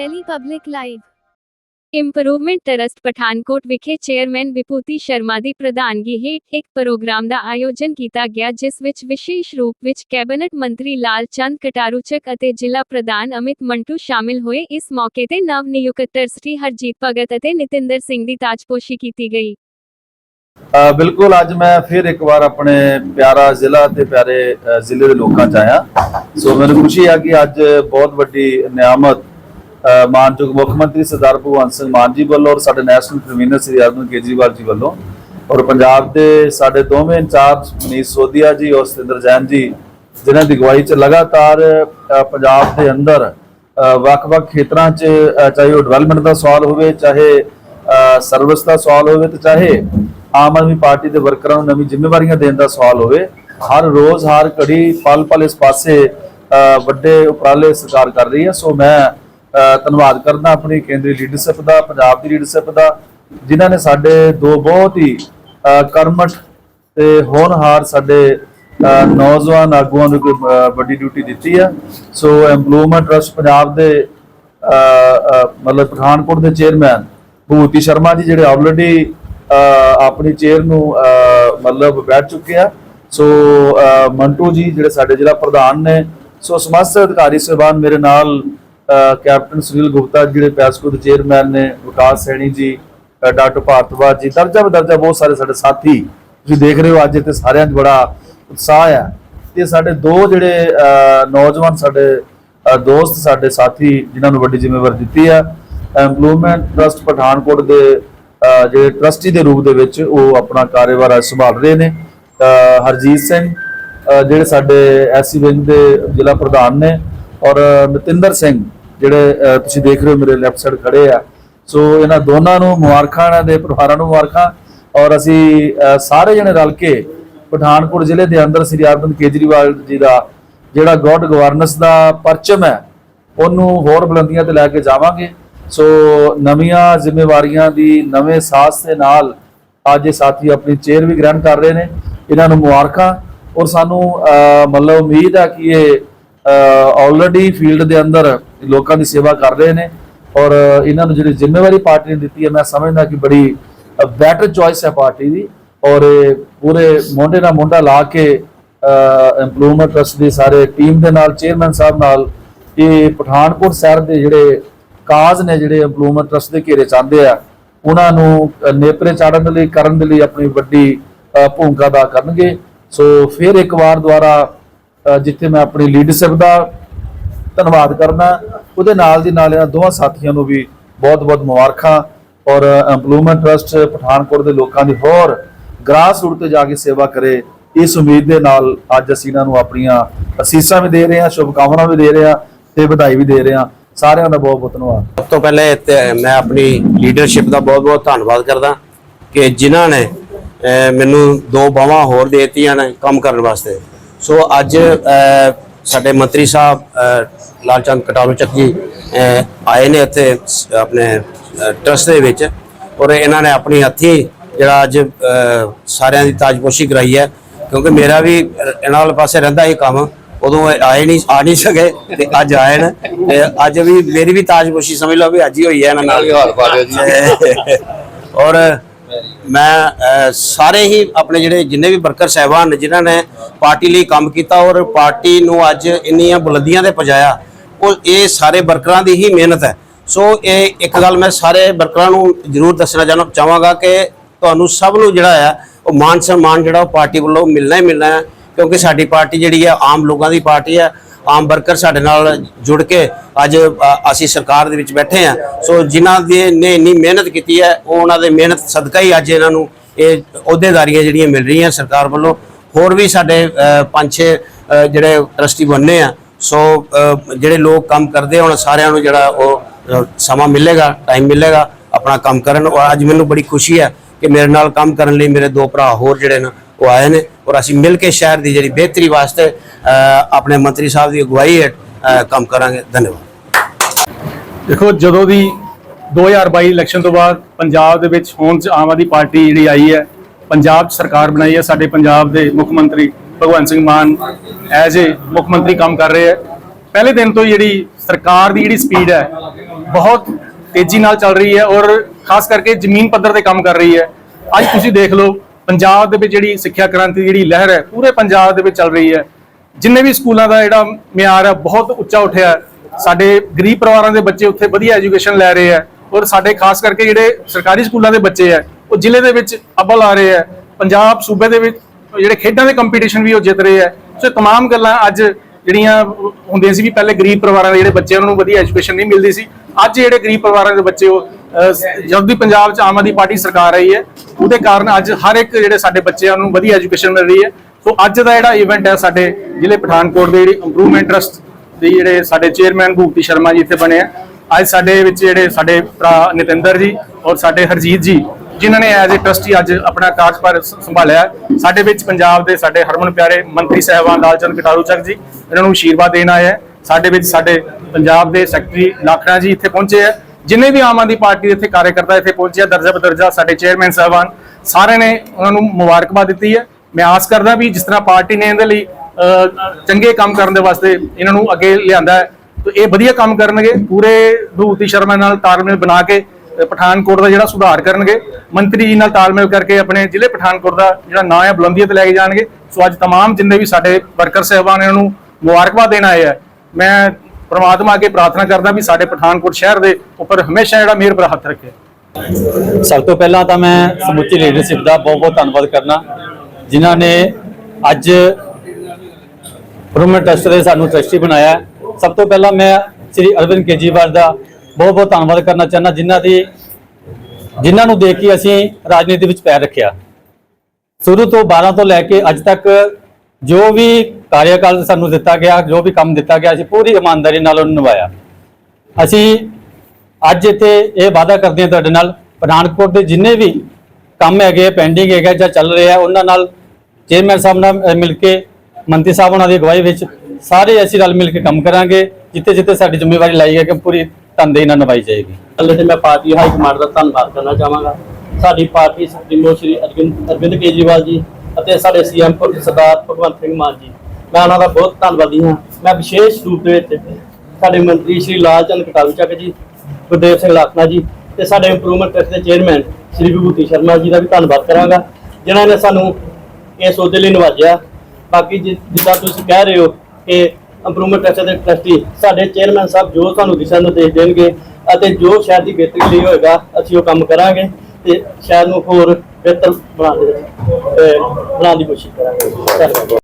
Delhi Public Live improvement trust Pathankot ਵਿਖੇ chairman ਵਿਪੂਤੀ Sharma ਦੀ ਪ੍ਰਧਾਨਗੀ ਹੇਠ ਇੱਕ ਪ੍ਰੋਗਰਾਮ ਦਾ ਆਯੋਜਨ ਕੀਤਾ ਗਿਆ, ਜਿਸ ਵਿੱਚ ਵਿਸ਼ੇਸ਼ ਰੂਪ ਵਿੱਚ ਕੈਬਨਿਟ ਮੰਤਰੀ ਲਾਲ ਚੰਦ ਕਟਾਰੂਚਕ ਅਤੇ ਜ਼ਿਲ੍ਹਾ ਪ੍ਰਧਾਨ ਅਮਿਤ ਮੰਟੂ ਸ਼ਾਮਿਲ ਹੋਏ। ਇਸ ਮੌਕੇ ਤੇ ਨਵ ਨਿਯੁਕਤ ਟਰਸਟੀ ਹਰਜੀਤ ਭਗਤ ਅਤੇ ਨਿਤਿੰਦਰ ਸਿੰਘ ਦੀ ਤਾਜਪੋਸ਼ੀ ਕੀਤੀ ਗਈ। ਬਿਲਕੁਲ, ਅੱਜ ਮੈਂ ਫਿਰ ਇੱਕ ਵਾਰ ਆਪਣੇ ਪਿਆਰਾ ਜ਼ਿਲ੍ਹਾ ਤੇ ਪਿਆਰੇ ਜ਼ਿਲ੍ਹੇ ਦੇ ਲੋਕਾਂ ਚ ਆਇਆ। ਸੋ ਮੈਨੂੰ ਖੁਸ਼ੀ ਆ ਕਿ ਅੱਜ ਬਹੁਤ ਵੱਡੀ ਨਿਆਮਤ ਮਾਨਯੋਗ ਮੁੱਖ ਮੰਤਰੀ ਸਰਦਾਰ ਭਗਵੰਤ ਸਿੰਘ ਮਾਨ ਜੀ ਵੱਲੋਂ ਔਰ ਸਾਡੇ ਨੈਸ਼ਨਲ ਕਨਵੀਨਰ ਸ੍ਰੀ ਅਰਵਿੰਦ ਕੇਜਰੀਵਾਲ ਜੀ ਵੱਲੋਂ ਔਰ ਪੰਜਾਬ ਦੇ ਸਾਡੇ ਦੋਵੇਂ ਇੰਚਾਰਜ ਮਨੀਸ਼ ਸੋਧੀਆ ਜੀ ਔਰ ਸਤਿੰਦਰ ਜੈਨ ਜੀ, ਜਿਨ੍ਹਾਂ ਦੀ ਅਗਵਾਈ ਚ ਲਗਾਤਾਰ ਪੰਜਾਬ ਦੇ ਅੰਦਰ ਵੱਖ-ਵੱਖ ਖੇਤਰਾਂ 'ਚ ਚਾਹੇ ਉਹ ਡਿਵੈਲਪਮੈਂਟ ਦਾ ਸਵਾਲ ਹੋਵੇ, ਚਾਹੇ ਸਰਵਿਸ ਦਾ ਸਵਾਲ ਹੋਵੇ ਤੇ ਚਾਹੇ ਆਮ ਆਦਮੀ ਪਾਰਟੀ ਦੇ ਵਰਕਰਾਂ ਨੂੰ ਨਵੀਂ ਜ਼ਿੰਮੇਵਾਰੀਆਂ ਦੇਣ ਦਾ ਸਵਾਲ ਹੋਵੇ, ਹਰ ਰੋਜ਼ ਹਰ ਘੜੀ ਪਲ ਪਲ ਇਸ ਪਾਸੇ ਵੱਡੇ ਉਪਰਾਲੇ ਸਰਕਾਰ ਕਰ ਰਹੀ ਹੈ। ਸੋ ਮੈਂ ਧੰਨਵਾਦ ਕਰਦਾ ਆਪਣੀ ਕੇਂਦਰੀ ਲੀਡਰਸ਼ਿਪ ਦਾ ਪੰਜਾਬ ਦੀ ਲੀਡਰਸ਼ਿਪ ਦਾ ਜਿਨ੍ਹਾਂ ਨੇ ਸਾਡੇ ਦੋ ਬਹੁਤ ਹੀ ਅ, ਕਰਮਠ ਤੇ ਹੋਣਹਾਰ ਸਾਡੇ ਨੌਜਵਾਨ ਆਗੂਆਂ ਨੂੰ ਕੋਈ ਵੱਡੀ ਡਿਊਟੀ ਦਿੱਤੀ ਆ। ਸੋ ਐਮਪਲੋਇਮੈਂਟ ਟਰਸਟ ਪੰਜਾਬ ਦੇ ਮਤਲਬ ਪਠਾਨਕੋਟ ਦੇ ਚੇਅਰਮੈਨ ਭੂਤੀ ਸ਼ਰਮਾ ਜੀ ਜਿਹੜੇ ਆਲਰੇਡੀ ਆਪਣੀ ਚੇਅਰ ਨੂੰ ਮਤਲਬ ਬੈਠ ਚੁੱਕੇ ਆ। ਸੋ ਮੰਟੂ ਜੀ ਜਿਹੜੇ ਸਾਡੇ ਜ਼ਿਲ੍ਹਾ ਪ੍ਰਧਾਨ ਨੇ। ਸੋ ਸਮਸਤ ਅਧਿਕਾਰੀ ਸਹਿਬਾਨ ਮੇਰੇ ਨਾਲ ਕੈਪਟਨ ਸੁਨੀਲ ਗੁਪਤਾ ਜਿਹੜੇ ਪੈਸਕੋ ਦੇ ਚੇਅਰਮੈਨ ਨੇ ਵਿਕਾਸ ਸੈਣੀ ਜੀ ਡਾਕਟਰ ਭਾਰਤਵਾਜ ਜੀ, ਦਰਜਾ ਬਦਰਜਾ ਬਹੁਤ ਸਾਰੇ ਸਾਡੇ ਸਾਥੀ ਤੁਸੀਂ ਦੇਖ ਰਹੇ ਹੋ ਅੱਜ ਇੱਥੇ ਸਾਰਿਆਂ 'ਚ ਬੜਾ ਉਤਸ਼ਾਹ ਆ ਤੇ ਸਾਡੇ ਦੋ ਜਿਹੜੇ ਨੌਜਵਾਨ ਸਾਡੇ ਦੋਸਤ ਸਾਡੇ ਸਾਥੀ ਜਿਨ੍ਹਾਂ ਨੂੰ ਵੱਡੀ ਜ਼ਿੰਮੇਵਾਰੀ ਦਿੱਤੀ ਆ ਐਮਪਲੋਇਮੈਂਟ ਟਰਸਟ ਪਠਾਨਕੋਟ ਦੇ ਜਿਹੜੇ ਟਰਸਟੀ ਦੇ ਰੂਪ ਦੇ ਵਿੱਚ ਉਹ ਆਪਣਾ ਕਾਰੋਬਾਰ ਅੱਜ ਸੰਭਾਲ ਰਹੇ ਨੇ। ਹਰਜੀਤ ਸਿੰਘ ਜਿਹੜੇ ਸਾਡੇ ਐਸਸੀ ਵਿੰਗ ਦੇ ਜ਼ਿਲ੍ਹਾ ਪ੍ਰਧਾਨ ਨੇ ਔਰ ਨਤਿੰਦਰ ਸਿੰਘ ਜਿਹੜੇ ਤੁਸੀਂ ਦੇਖ ਰਹੇ ਹੋ ਮੇਰੇ ਲੈਫਟ ਸਾਈਡ ਖੜੇ ਆ। ਸੋ ਇਹਨਾਂ ਦੋਨਾਂ ਨੂੰ, ਮੁਬਾਰਕਾਂ, ਇਹਨਾਂ ਦੇ ਪਰਿਵਾਰਾਂ ਨੂੰ ਮੁਬਾਰਕਾਂ। ਔਰ ਅਸੀਂ ਸਾਰੇ ਜਣੇ ਰਲ ਕੇ ਪਠਾਨਕੋਟ ਜ਼ਿਲ੍ਹੇ ਦੇ ਅੰਦਰ ਸ੍ਰੀ ਅਰਵਿੰਦ ਕੇਜਰੀਵਾਲ ਜੀ ਦਾ, ਜਿਹੜਾ ਗੋਡ ਗਵਰਨੈਂਸ ਦਾ ਪਰਚਮ ਹੈ, ਉਹਨੂੰ ਹੋਰ ਬੁਲੰਦੀਆਂ ਤੇ ਲੈ ਕੇ ਜਾਵਾਂਗੇ। ਸੋ ਨਵੀਆਂ ਜ਼ਿੰਮੇਵਾਰੀਆਂ ਦੀ ਨਵੇਂ ਸਾਹਸ ਦੇ ਨਾਲ ਅੱਜ ਇਹ ਸਾਥੀ ਆਪਣੀ ਚੇਅਰ ਵੀ ਗ੍ਰਹਿਣ ਕਰ ਰਹੇ ਨੇ। ਇਹਨਾਂ ਨੂੰ ਮੁਬਾਰਕਾਂ। ਔਰ ਸਾਨੂੰ ਮਤਲਬ ਉਮੀਦ ਆ ਕਿ ਇਹ ਆਲਰੇਡੀ ਫੀਲਡ ਦੇ ਅੰਦਰ ਲੋਕਾਂ ਦੀ ਸੇਵਾ ਕਰ ਰਹੇ ਨੇ ਔਰ ਇਹਨਾਂ ਨੂੰ ਜਿਹੜੀ ਜ਼ਿੰਮੇਵਾਰੀ ਪਾਰਟੀ ਨੇ ਦਿੱਤੀ ਹੈ, ਮੈਂ ਸਮਝਦਾ ਕਿ ਬੜੀ ਬੈਟਰ ਚੋਇਸ ਹੈ ਪਾਰਟੀ ਦੀ ਔਰ ਇਹ ਪੂਰੇ ਮੋਢੇ ਨਾਲ ਮੋਢਾ ਲਾ ਕੇ ਐਮਪਲੋਇਮੈਂਟ ਟਰਸਟ ਦੀ ਸਾਰੇ ਟੀਮ ਦੇ ਨਾਲ ਚੇਅਰਮੈਨ ਸਾਹਿਬ ਨਾਲ, ਇਹ ਪਠਾਨਕੋਟ ਸ਼ਹਿਰ ਦੇ ਜਿਹੜੇ ਕਾਜ਼ ਨੇ ਜਿਹੜੇ ਐਮਪਲੋਇਮੈਂਟ ਟਰਸਟ ਦੇ ਘੇਰੇ ਚਾਹੁੰਦੇ ਆ, ਉਹਨਾਂ ਨੂੰ ਨੇਪਰੇ ਚਾੜਨ ਦੇ ਲਈ, ਕਰਨ ਦੇ ਲਈ ਆਪਣੀ ਵੱਡੀ ਭੂਮਿਕਾ ਅਦਾ ਕਰਨਗੇ। ਸੋ ਫਿਰ ਇੱਕ ਵਾਰ ਦੁਆਰਾ ਜਿੱਥੇ ਮੈਂ ਆਪਣੀ ਲੀਡਰਸ਼ਿਪ ਦਾ ਧੰਨਵਾਦ ਕਰਨਾ ਉਹਦੇ ਨਾਲ ਦੀ ਨਾਲ ਇਹਨਾਂ ਦੋਵਾਂ ਸਾਥੀਆਂ ਨੂੰ ਵੀ ਬਹੁਤ-ਬਹੁਤ ਮੁਬਾਰਕਾਂ ਔਰ ਐਮਪਲੋਇਮੈਂਟ ਟਰਸਟ ਪਠਾਨਕੋਟ ਦੇ ਲੋਕਾਂ ਦੀ ਹੋਰ ਗ੍ਰਾਸ ਰੂਟ ਤੇ ਜਾ ਕੇ ਸੇਵਾ ਕਰੇ, ਇਸ ਉਮੀਦ ਦੇ ਨਾਲ ਅੱਜ ਅਸੀਂ ਇਹਨਾਂ ਨੂੰ ਆਪਣੀਆਂ ਅਸੀਸਾਂ ਵੀ ਦੇ ਰਹੇ ਹਾਂ, ਸ਼ੁਭਕਾਮਨਾਵਾਂ ਵੀ ਦੇ ਰਹੇ ਹਾਂ ਤੇ ਵਧਾਈ ਵੀ ਦੇ ਰਹੇ ਹਾਂ। ਸਾਰਿਆਂ ਦਾ ਬਹੁਤ-ਬਹੁਤ ਧੰਨਵਾਦ। ਸਭ ਤੋਂ ਪਹਿਲੇ ਮੈਂ ਆਪਣੀ ਲੀਡਰਸ਼ਿਪ ਦਾ ਬਹੁਤ-ਬਹੁਤ ਧੰਨਵਾਦ ਕਰਦਾ ਕਿ ਜਿਨ੍ਹਾਂ ਨੇ ਮੈਨੂੰ ਦੋ ਬਾਹਾਂ ਹੋਰ ਦੇ ਦਿੱਤੀਆਂ ਨੇ ਕੰਮ ਕਰਨ ਵਾਸਤੇ। ਸੋ ਅੱਜ ਸਾਡੇ ਮੰਤਰੀ ਸਾਹਿਬ ਲਾਲ ਚੰਦ ਕਟਾਰੂ ਚੱਕ ਜੀ ਆਏ ਨੇ ਇੱਥੇ ਆਪਣੇ ਟਰਸਟ ਦੇ ਵਿੱਚ ਔਰ ਇਹਨਾਂ ਨੇ ਆਪਣੀ ਹੱਥੀ ਜਿਹੜਾ ਅੱਜ ਸਾਰਿਆਂ ਦੀ ਤਾਜਪੋਸ਼ੀ ਕਰਾਈ ਹੈ। ਕਿਉਂਕਿ ਮੇਰਾ ਵੀ ਇਹਨਾਂ ਵਾਲੇ ਪਾਸੇ ਰਹਿੰਦਾ ਇਹ ਕੰਮ ਉਦੋਂ ਆਏ ਨਹੀਂ ਆ ਨਹੀਂ ਸਕੇ ਤੇ ਅੱਜ ਆਏ ਨੇ। ਅੱਜ ਵੀ ਮੇਰੀ ਵੀ ਤਾਜਪੋਸ਼ੀ ਸਮਝ ਲਓ ਵੀ ਅੱਜ ਹੀ ਹੋਈ ਹੈ ਇਹਨਾਂ ਨਾਲ। ਔਰ ਮੈਂ ਸਾਰੇ ਹੀ ਆਪਣੇ ਜਿਹੜੇ ਜਿੰਨੇ ਵੀ ਵਰਕਰ ਸਹਿਬਾਨ ਨੇ, ਜਿਨ੍ਹਾਂ ਨੇ ਪਾਰਟੀ ਲਈ ਕੰਮ ਕੀਤਾ ਔਰ ਪਾਰਟੀ ਨੂੰ ਅੱਜ ਇੰਨੀਆਂ ਬੁਲੰਦੀਆਂ ਤੇ ਪਹੁੰਚਾਇਆ, ਉਹ ਇਹ ਸਾਰੇ ਵਰਕਰਾਂ ਦੀ ਹੀ ਮਿਹਨਤ ਹੈ। ਸੋ ਇਹ ਇੱਕ ਗੱਲ ਮੈਂ ਸਾਰੇ ਵਰਕਰਾਂ ਨੂੰ ਜ਼ਰੂਰ ਦੱਸਣਾ ਚਾਹਨਾ ਚਾਹਾਂਗਾ ਕਿ ਤੁਹਾਨੂੰ ਸਭ ਨੂੰ ਜਿਹੜਾ ਆ, ਉਹ ਮਾਨ ਸਨਮਾਨ ਜਿਹੜਾ ਉਹ ਪਾਰਟੀ ਵੱਲੋਂ ਮਿਲਣਾ ਹੀ ਮਿਲਣਾ ਹੈ, ਕਿਉਂਕਿ ਸਾਡੀ ਪਾਰਟੀ ਜਿਹੜੀ ਹੈ ਆਮ ਲੋਕਾਂ ਦੀ ਪਾਰਟੀ ਹੈ। ਆਮ ਵਰਕਰ ਸਾਡੇ ਨਾਲ ਜੁੜ ਕੇ ਅੱਜ ਅਸੀਂ ਸਰਕਾਰ ਦੇ ਵਿੱਚ ਬੈਠੇ ਆ ਸੋ ਜਿਨ੍ਹਾਂ ਦੇ ਨੇ ਇੰਨੀ ਮਿਹਨਤ ਕੀਤੀ ਹੈ, ਉਹ ਉਹਨਾਂ ਦੇ ਮਿਹਨਤ ਸਦਕਾ ਹੀ ਅੱਜ ਇਹਨਾਂ ਨੂੰ ਇਹ ਅਹੁਦੇਦਾਰੀਆਂ ਜਿਹੜੀਆਂ ਮਿਲ ਰਹੀਆਂ ਸਰਕਾਰ ਵੱਲੋਂ, ਹੋਰ ਵੀ ਸਾਡੇ ਪੰਜ ਛੇ ਜਿਹੜੇ ਟਰਸਟੀ ਬਣਨੇ ਆ। ਸੋ ਜਿਹੜੇ ਲੋਕ ਕੰਮ ਕਰਦੇ ਹੁਣ ਸਾਰਿਆਂ ਨੂੰ ਜਿਹੜਾ ਉਹ ਸਮਾਂ ਮਿਲੇਗਾ, ਟਾਈਮ ਮਿਲੇਗਾ, ਆਪਣਾ ਕੰਮ ਕਰਨ। ਔਰ ਅੱਜ ਮੈਨੂੰ ਬੜੀ ਖੁਸ਼ੀ ਹੈ ਕਿ ਮੇਰੇ ਨਾਲ ਕੰਮ ਕਰਨ ਲਈ ਮੇਰੇ ਦੋ ਭਰਾ ਹੋਰ ਜਿਹੜੇ ਨੇ, ਉਹ ਆਏ ਨੇ। ਔਰ ਅਸੀਂ ਮਿਲ ਕੇ ਸ਼ਹਿਰ ਦੀ ਜਿਹੜੀ ਬਿਹਤਰੀ ਵਾਸਤੇ ਆਪਣੇ ਮੰਤਰੀ ਸਾਹਿਬ ਦੀ ਅਗਵਾਈ ਹੇਠ ਕੰਮ ਕਰਾਂਗੇ। ਧੰਨਵਾਦ। ਦੇਖੋ, ਜਦੋਂ ਦੀ 2022 ਇਲੈਕਸ਼ਨ ਤੋਂ ਬਾਅਦ ਪੰਜਾਬ ਦੇ ਵਿੱਚ ਹੁਣ ਚ ਆਮ ਆਦਮੀ ਪਾਰਟੀ ਜਿਹੜੀ ਆਈ ਹੈ, ਪੰਜਾਬ 'ਚ ਸਰਕਾਰ ਬਣਾਈ ਹੈ, ਸਾਡੇ ਪੰਜਾਬ ਦੇ ਮੁੱਖ ਮੰਤਰੀ ਭਗਵੰਤ ਸਿੰਘ ਮਾਨ ਐਜ਼ ਏ ਮੁੱਖ ਮੰਤਰੀ ਕੰਮ ਕਰ ਰਹੇ ਹੈ। ਪਹਿਲੇ ਦਿਨ ਤੋਂ ਹੀ ਜਿਹੜੀ ਸਰਕਾਰ ਦੀ ਜਿਹੜੀ ਸਪੀਡ ਹੈ, ਬਹੁਤ ਤੇਜ਼ੀ ਨਾਲ ਚੱਲ ਰਹੀ ਹੈ ਔਰ ਖਾਸ ਕਰਕੇ ਜ਼ਮੀਨ ਪੱਧਰ ਤੇ ਕੰਮ ਕਰ ਰਹੀ ਹੈ। ਅੱਜ ਤੁਸੀਂ ਦੇਖ ਲਓ ਪੰਜਾਬ ਦੇ ਵਿੱਚ ਜਿਹੜੀ ਸਿੱਖਿਆ ਕ੍ਰਾਂਤੀ ਦੀ ਜਿਹੜੀ ਲਹਿਰ ਹੈ ਪੂਰੇ ਪੰਜਾਬ ਦੇ ਵਿੱਚ ਚੱਲ ਰਹੀ ਹੈ ਜਿੰਨੇ ਵੀ ਸਕੂਲਾਂ ਦਾ ਜਿਹੜਾ ਮਿਆਰ ਹੈ ਬਹੁਤ ਉੱਚਾ ਉੱਠਿਆ ਹੈ ਸਾਡੇ ਗਰੀਬ ਪਰਿਵਾਰਾਂ ਦੇ ਬੱਚੇ ਉੱਥੇ ਵਧੀਆ ਐਜੂਕੇਸ਼ਨ ਲੈ ਰਹੇ ਹੈ ਔਰ ਸਾਡੇ ਖਾਸ ਕਰਕੇ ਜਿਹੜੇ ਸਰਕਾਰੀ ਸਕੂਲਾਂ ਦੇ ਬੱਚੇ ਹੈ ਉਹ ਜ਼ਿਲ੍ਹੇ ਦੇ ਵਿੱਚ ਅਵਲ ਆ ਰਹੇ ਹੈ ਪੰਜਾਬ ਸੂਬੇ ਦੇ ਵਿੱਚ ਜਿਹੜੇ ਖੇਡਾਂ ਦੇ ਕੰਪੀਟੀਸ਼ਨ ਵੀ ਉਹ ਜਿੱਤ ਰਹੇ ਹੈ ਸੋ ਇਹ तमाम ਗੱਲਾਂ ਅੱਜ ਜਿਹੜੀਆਂ ਹੁੰਦੀਆਂ ਸੀ ਵੀ ਪਹਿਲੇ ਗਰੀਬ ਪਰਿਵਾਰਾਂ ਦੇ ਜਿਹੜੇ ਬੱਚੇ ਉਹਨਾਂ ਨੂੰ ਵਧੀਆ ਐਜੂਕੇਸ਼ਨ ਨਹੀਂ ਮਿਲਦੀ ਸੀ ਅੱਜ ਜਿਹੜੇ ਗਰੀਬ ਪਰਿਵਾਰਾਂ ਦੇ ਬੱਚੇ ਉਹ ਅਹ, ਜਦ ਵੀ ਪੰਜਾਬ 'ਚ ਆਮ ਆਦਮੀ ਪਾਰਟੀ ਸਰਕਾਰ ਆਈ ਹੈ, ਉਹਦੇ ਕਾਰਨ ਅੱਜ ਹਰ ਇੱਕ ਜਿਹੜੇ ਸਾਡੇ ਬੱਚਿਆਂ ਨੂੰ ਵਧੀਆ ਐਜੂਕੇਸ਼ਨ ਮਿਲ ਰਹੀ ਹੈ। ਸੋ ਅੱਜ ਦਾ ਜਿਹੜਾ ਇਵੈਂਟ ਹੈ ਸਾਡੇ ਜ਼ਿਲ੍ਹੇ ਪਠਾਨਕੋਟ ਦੇ ਜਿਹੜੀ ਇੰਪਰੂਵਮੈਂਟ ਟਰਸਟ ਦੇ ਜਿਹੜੇ ਸਾਡੇ ਚੇਅਰਮੈਨ ਭੂਪਤੀ ਸ਼ਰਮਾ ਜੀ ਇੱਥੇ ਬਣੇ ਆ। ਅੱਜ ਸਾਡੇ ਵਿੱਚ ਜਿਹੜੇ ਸਾਡੇ ਭਰਾ ਨਿਤਿੰਦਰ ਜੀ ਔਰ ਸਾਡੇ ਹਰਜੀਤ ਜੀ, ਜਿਨ੍ਹਾਂ ਨੇ ਐਜ਼ ਅ ਟਰਸਟੀ ਅੱਜ ਆਪਣਾ ਕਾਰਜਭਾਰ ਸੰਭਾਲਿਆ ਸਾਡੇ ਵਿੱਚ ਪੰਜਾਬ ਦੇ ਸਾਡੇ ਹਰਮਨ ਪਿਆਰੇ ਮੰਤਰੀ ਸਾਹਿਬਾਨ ਲਾਲਚੰਦ ਕਟਾਰੂ ਚੱਕ ਜੀ, ਇਹਨਾਂ ਨੂੰ ਆਸ਼ੀਰਵਾਦ ਦੇਣ ਆਏ ਹੈ। ਸਾਡੇ ਵਿੱਚ ਸਾਡੇ ਪੰਜਾਬ ਦੇ ਸੈਕਟਰੀ ਨਾਖਰਾ ਜੀ ਇੱਥੇ ਪਹੁੰਚੇ ਹੈ। ਜਿੰਨੇ ਵੀ ਆਮ ਆਦਮੀ ਪਾਰਟੀ ਦੇ ਇੱਥੇ ਕਾਰਜਕਰਤਾ ਇੱਥੇ ਪਹੁੰਚੇ ਆ ਦਰਜਾ ਬਦਰਜਾ ਸਾਡੇ ਚੇਅਰਮੈਨ ਸਾਹਿਬਾਨ ਸਾਰਿਆਂ ਨੇ ਉਹਨਾਂ ਨੂੰ ਮੁਬਾਰਕਬਾਦ ਦਿੱਤੀ ਹੈ ਮੈਂ ਆਸ ਕਰਦਾ ਵੀ ਜਿਸ ਤਰ੍ਹਾਂ ਪਾਰਟੀ ਨੇ ਇਹਦੇ ਲਈ ਅਹ, ਚੰਗੇ ਕੰਮ ਕਰਨ ਦੇ ਵਾਸਤੇ ਇਹਨਾਂ ਨੂੰ ਅੱਗੇ ਲਿਆਂਦਾ ਹੈ ਤੇ ਇਹ ਵਧੀਆ ਕੰਮ ਕਰਨਗੇ ਪੂਰੇ ਭੂਤੀ ਸ਼ਰਮਾ ਨਾਲ ਤਾਲਮੇਲ ਬਣਾ ਕੇ ਤੇ ਪਠਾਨਕੋਟ ਦਾ ਜਿਹੜਾ ਸੁਧਾਰ ਕਰਨਗੇ ਮੰਤਰੀ ਜੀ ਨਾਲ ਤਾਲਮੇਲ ਕਰਕੇ ਆਪਣੇ ਜ਼ਿਲ੍ਹੇ ਪਠਾਨਕੋਟ ਦਾ ਜਿਹੜਾ ਨਾਂ ਹੈ ਬੁਲੰਦੀਆਂ ਤੇ ਲੈ ਕੇ ਜਾਣਗੇ ਸੋ ਅੱਜ तमाम ਜਿੰਨੇ ਵੀ ਸਾਡੇ ਵਰਕਰ ਸਹਿਬਾਨ ਇਹਨਾਂ ਨੂੰ ਮੁਬਾਰਕਬਾਦ ਦੇਣ ਆਏ ਆ ਮੈਂ ਪ੍ਰਮਾਤਮਾ ਅੱਗੇ ਪ੍ਰਾਰਥਨਾ ਕਰਦਾ ਵੀ ਸਾਡੇ ਪਠਾਨਕੋਟ ਸ਼ਹਿਰ ਦੇ ਉੱਪਰ ਹਮੇਸ਼ਾ ਜਿਹੜਾ ਮਿਹਰ ਭਰਾ ਹੱਥ ਰੱਖੇ। ਸਭ ਤੋਂ ਪਹਿਲਾਂ ਤਾਂ ਮੈਂ ਸਮੁੱਚੀ ਲੀਡਰਸ਼ਿਪ ਦਾ ਬਹੁਤ ਬਹੁਤ ਧੰਨਵਾਦ ਕਰਨਾ। ਜਿਨ੍ਹਾਂ ਨੇ ਅੱਜ ਇੰਪਰੂਵਮੈਂਟ ਟਰਸਟ ਦੇ ਸਾਨੂੰ ਟਰਸਟੀ ਬਣਾਇਆ। ਸਭ ਤੋਂ ਪਹਿਲਾਂ ਮੈਂ ਸ੍ਰੀ ਅਰਵਿੰਦ ਕੇਜਰੀਵਾਲ ਦਾ ਬਹੁਤ ਬਹੁਤ ਧੰਨਵਾਦ ਕਰਨਾ ਚਾਹੁੰਦਾ, ਜਿਨ੍ਹਾਂ ਦੀ ਜਿਨ੍ਹਾਂ ਨੂੰ ਦੇਖ ਕੇ ਅਸੀਂ ਰਾਜਨੀਤੀ ਵਿੱਚ ਪੈਰ ਰੱਖਿਆ। ਸ਼ੁਰੂ ਤੋਂ 12 ਤੋਂ ਲੈ ਕੇ ਅੱਜ ਤੱਕ ਜੋ ਵੀ ਕਾਰਜਕਾਲ ਸਾਨੂੰ ਦਿੱਤਾ ਗਿਆ ਜੋ ਵੀ ਕੰਮ ਦਿੱਤਾ ਗਿਆ ਅਸੀਂ ਪੂਰੀ ਇਮਾਨਦਾਰੀ ਨਾਲ ਉਹਨੂੰ ਨਿਭਾਇਆ ਅਸੀਂ ਅੱਜ ਇੱਥੇ ਇਹ ਵਾਅਦਾ ਕਰਦੇ ਹਾਂ ਤੁਹਾਡੇ ਨਾਲ ਪਠਾਨਕੋਟ ਦੇ ਜਿੰਨੇ ਵੀ ਕੰਮ ਹੈਗੇ ਪੈਂਡਿੰਗ ਹੈਗਾ ਜਾਂ ਚੱਲ ਰਿਹਾ ਉਹਨਾਂ ਨਾਲ ਚੇਅਰਮੈਨ ਸਾਹਿਬ ਨਾਲ ਮਿਲ ਕੇ ਮੰਤਰੀ ਸਾਹਿਬ ਉਹਨਾਂ ਦੀ ਅਗਵਾਈ ਵਿੱਚ ਸਾਰੇ ਅਸੀਂ ਰਲ ਮਿਲ ਕੇ ਕੰਮ ਕਰਾਂਗੇ ਜਿੱਥੇ ਜਿੱਥੇ ਸਾਡੀ ਜ਼ਿੰਮੇਵਾਰੀ ਲਾਈ ਹੈ ਕਿ ਪੂਰੀ ਤਨਦੇਹੀ ਨਾਲ ਨਿਭਾਈ ਜਾਏਗੀ ਪਹਿਲੇ ਤੇ ਮੈਂ ਪਾਰਟੀ ਹਾਈ ਕਮਾਂਡ ਦਾ ਧੰਨਵਾਦ ਕਰਨਾ ਚਾਹਾਂਗਾ ਸਾਡੀ ਪਾਰਟੀ ਸੁਪਰੀਮੋ ਸ਼੍ਰੀ ਅਰਵਿੰਦ ਅਰਵਿੰਦ ਕੇਜਰੀਵਾਲ ਜੀ ਅਤੇ ਸਾਡੇ ਸੀਐਮ ਸਰਦਾਰ ਭਗਵੰਤ ਸਿੰਘ ਮਾਨ ਜੀ ਮੈਂ ਉਹਨਾਂ ਦਾ ਬਹੁਤ ਧੰਨਵਾਦੀ ਹਾਂ। ਮੈਂ ਵਿਸ਼ੇਸ਼ ਰੂਪ ਦੇ ਵਿੱਚ ਸਾਡੇ ਮੰਤਰੀ ਸ਼੍ਰੀ ਲਾਲ ਚੰਦ ਕਟਾਲੂ ਚੱਕ ਜੀ, ਗੁਰਦੇਵ ਸਿੰਘ ਲਾਖਨਾ ਜੀ ਤੇ ਸਾਡੇ ਇੰਪਰੂਵਮੈਂਟ ਟਰਸਟ ਦੇ ਚੇਅਰਮੈਨ ਸ਼੍ਰੀ ਵਿਭੂਤੀ ਸ਼ਰਮਾ ਜੀ ਦਾ ਵੀ ਧੰਨਵਾਦ ਕਰਾਂਗਾ, ਜਿਨ੍ਹਾਂ ਨੇ ਸਾਨੂੰ ਇਸ ਸੌਦੇ ਲਈ ਨਵਾਜਿਆ। ਬਾਕੀ ਜਿ- ਜਿੱਦਾਂ ਤੁਸੀਂ ਕਹਿ ਰਹੇ ਹੋ ਕਿ ਇੰਪਰੂਵਮੈਂਟ ਟਰਸਟ ਦੇ ਟਰਸਟੀ ਸਾਡੇ ਚੇਅਰਮੈਨ ਸਾਹਿਬ ਜੋ ਤੁਹਾਨੂੰ ਦਿਸ਼ਾ ਨਿਰਦੇਸ਼ ਦੇਣਗੇ ਅਤੇ ਜੋ ਸ਼ਹਿਰ ਦੀ ਬਿਹਤਰੀ ਲਈ ਹੋਏਗਾ, ਅਸੀਂ ਉਹ ਕੰਮ ਕਰਾਂਗੇ ਤੇ ਸ਼ਹਿਰ ਨੂੰ ਹੋਰ ਬਿਹਤਰ ਬਣਾਉਣ ਦੇ ਬਣਾਉਣ ਦੀ ਕੋਸ਼ਿਸ਼ ਕਰਾਂਗੇ। ਧੰਨਵਾਦ।